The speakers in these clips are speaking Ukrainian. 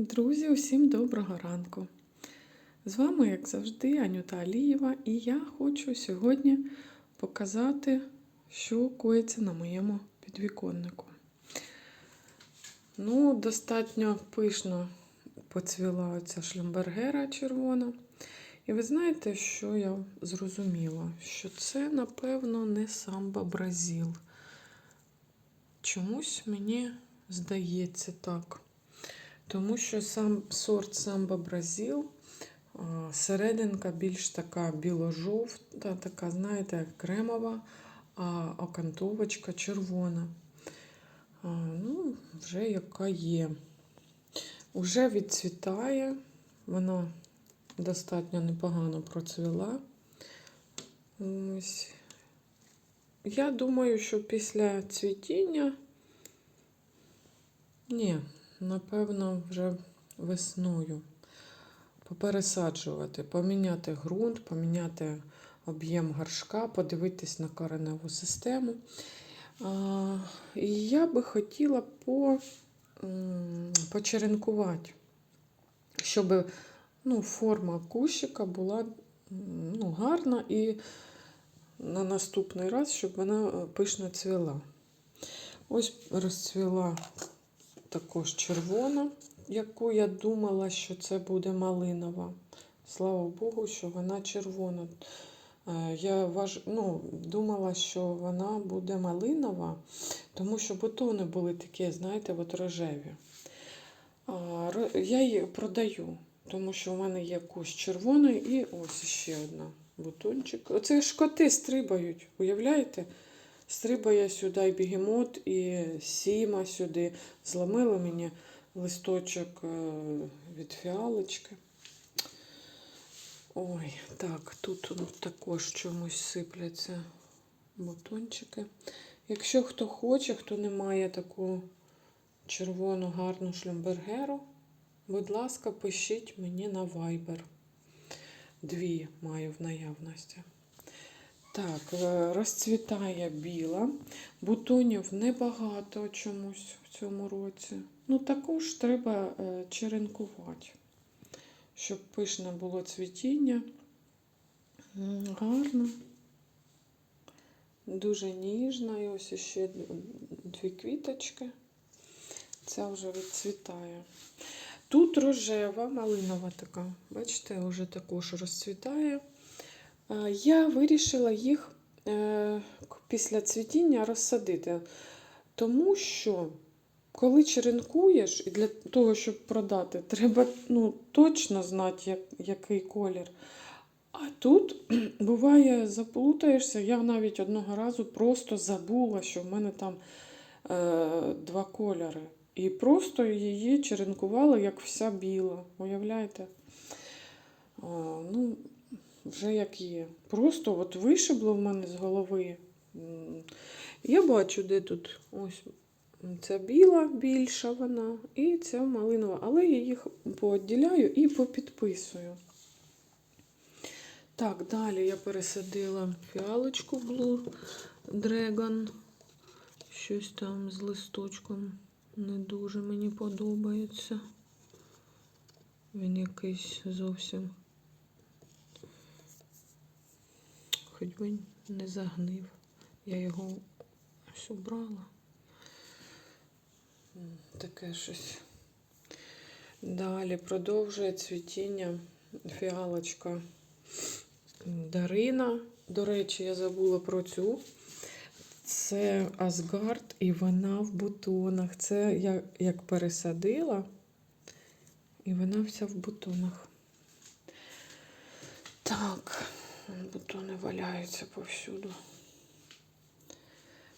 Друзі, усім доброго ранку! З вами, як завжди, Анюта Алієва, і я хочу сьогодні показати, що коїться на моєму підвіконнику. Ну, достатньо пишно поцвіла оця шлюмбергера червона. І ви знаєте, що я зрозуміла? Що це, напевно, не самба Бразіл. Чомусь мені здається так. Тому що сам сорт самба Бразил, серединка більш така біло-жовта, така, знаєте, кремова, а окантовочка червона. Ну, вже яка є. Уже відцвітає, вона достатньо непогано процвіла. Ось. Я думаю, що після цвітіння. Ні, напевно, вже весною попересаджувати, поміняти ґрунт, поміняти об'єм горшка, подивитись на кореневу систему. І я би хотіла по, почеренкувати, щоб ну, форма кущика була ну, гарна і на наступний раз, щоб вона пишно цвіла. Ось розцвіла також червона, яку я думала, що це буде малинова. Слава Богу, що вона червона. Е, Я важ... ну, думала, що вона буде малинова, тому що бутони були такі, знаєте, от рожеві. Я її продаю, тому що в мене є кущ червоний і ось ще одна бутончик. Оце ж коти стрибають, уявляєте? Стрибає сюди і бігемот, і сіма сюди. Зламили мені листочок е, від фіалочки. Ой, так, тут також чомусь сипляться бутончики. Якщо хто хоче, хто не має таку червону гарну шлюмбергеру, будь ласка, пишіть мені на Viber. Дві маю в наявності. Так, е, розцвітає біла. Бутонів небагато чомусь в цьому році. Ну, також треба е, черенкувати, щоб пишне було цвітіння. Гарно. Дуже ніжна. І ось ще дві квіточки. Ця вже відцвітає. Тут рожева, малинова така. Бачите, вже також розцвітає. Е, Я вирішила їх е, після цвітіння розсадити, тому що коли черенкуєш, і для того, щоб продати, треба ну, точно знати, як, який колір. А тут буває, заплутаєшся. Я навіть одного разу просто забула, що в мене там е, два кольори. І просто її черенкувала, як вся біла. Уявляєте? А, ну, вже як є. Просто от вишибло в мене з голови. Я бачу, де тут ось ця біла більша вона, і ця малинова, але я їх пооділяю і попідписую. Так, далі я пересадила фіалочку Blue Dragon. Щось там з листочком не дуже мені подобається. Він якийсь зовсім хоч би не загнив. Я його ось убрала. Таке щось. Далі продовжує цвітіння фіалочка Дарина. До речі, я забула про цю. Це Асгард, і вона в бутонах. Це я як пересадила, і вона вся в бутонах. Так, бутони валяються повсюду.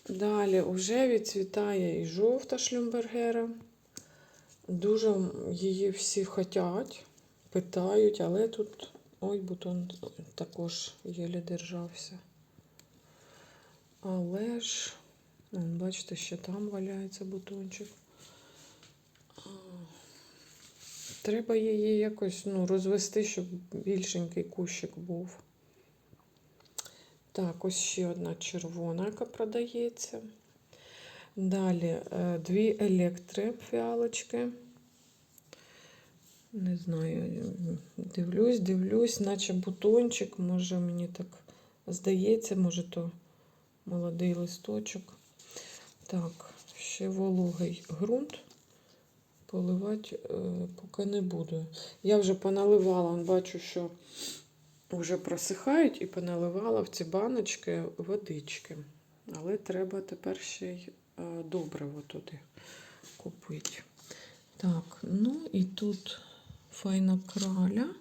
Далі вже відцвітає і жовта шлюмбергера. Дуже її всі хочуть, питають, але тут ой, бутон також єлі держався. Але ж, бачите, ще там валяється бутончик. Треба її якось ну, розвести, щоб більшенький кущик був. Так, ось ще одна червона, яка продається. Далі е, дві електри фіалочки. Не знаю, дивлюсь, дивлюсь, наче бутончик, може мені так здається, може то молодий листочок. Так, ще вологий ґрунт. Поливати е, поки не буду. Я вже поналивала, бачу, що вже просихають і поналивала в ці баночки водички. Але треба тепер ще й е, добриво туди купити. Так, ну і тут файна краля.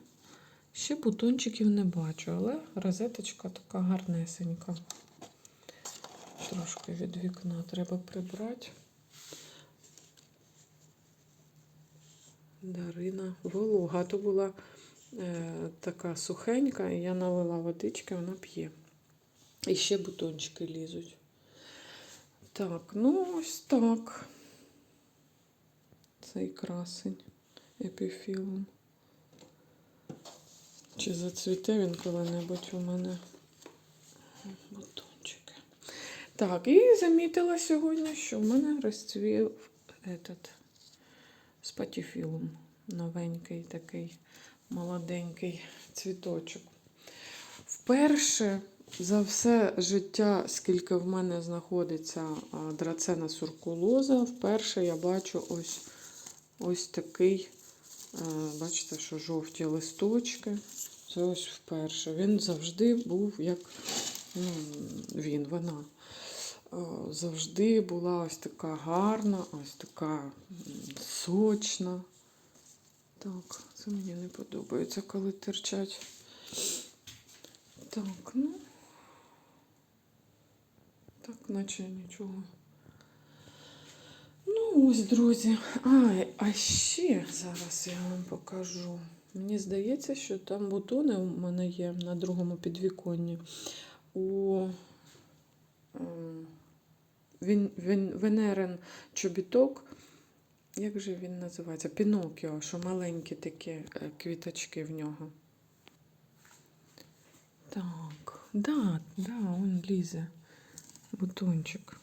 Ще бутончиків не бачу, але розеточка така гарнесенька. Трошки від вікна треба прибрати. Дарина волога. То була така сухенька, і я налила водички, вона п'є. І ще бутончики лізуть. Так, ну ось так. Цей красень епіфілум. Чи зацвіте він коли-небудь у мене бутончики. Так, і замітила сьогодні, що в мене розцвів этот спатіфілум. Новенький такий молоденький цвіточок. Вперше за все життя, скільки в мене знаходиться драцена суркулоза, вперше я бачу ось, ось такий, е, бачите, що жовті листочки. Це ось вперше. Він завжди був як ну, він, вона. Е, Завжди була ось така гарна, ось така сочна. Так, це мені не подобається, коли терчать. Так, ну. Так, наче нічого. Ну, ось, друзі. А, а ще зараз я вам покажу. Мені здається, що там бутони у мене є на другому підвіконні. У ем, він, він, Венерин чобіток. Як же він називається? Пінокіо, що маленькі такі е, квіточки в нього. Так, да, да, он лізе. Бутончик.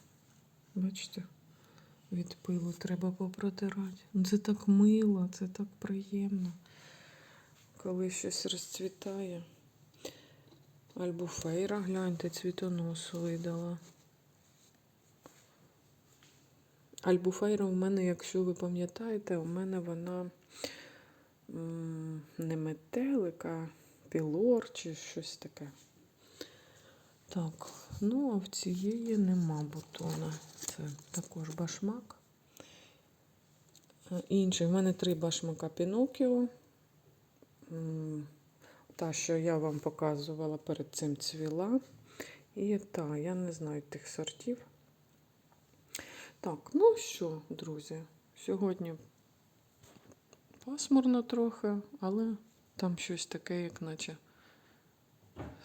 Бачите? Від пилу треба попротирати. Ну, Це так мило, це так приємно, коли щось розцвітає. Альбуфейра, гляньте, цвітоносу видала. Альбуфейра у мене, якщо ви пам'ятаєте, у мене вона не метелик, а пілор чи щось таке. Так, ну а в цієї нема бутона. Це також башмак. Е, Інший, в мене три башмака Пінокіо. Та, що я вам показувала перед цим цвіла. І та, я не знаю тих сортів. Так, ну що, друзі, сьогодні пасмурно трохи, але там щось таке, як наче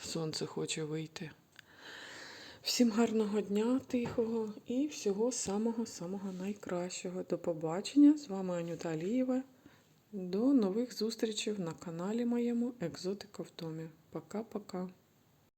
сонце хоче вийти. Всім гарного дня, тихого і всього самого-самого найкращого. До побачення. З вами Анюта Алієва. До нових зустрічей на каналі моєму Екзотика в домі. Пока-пока.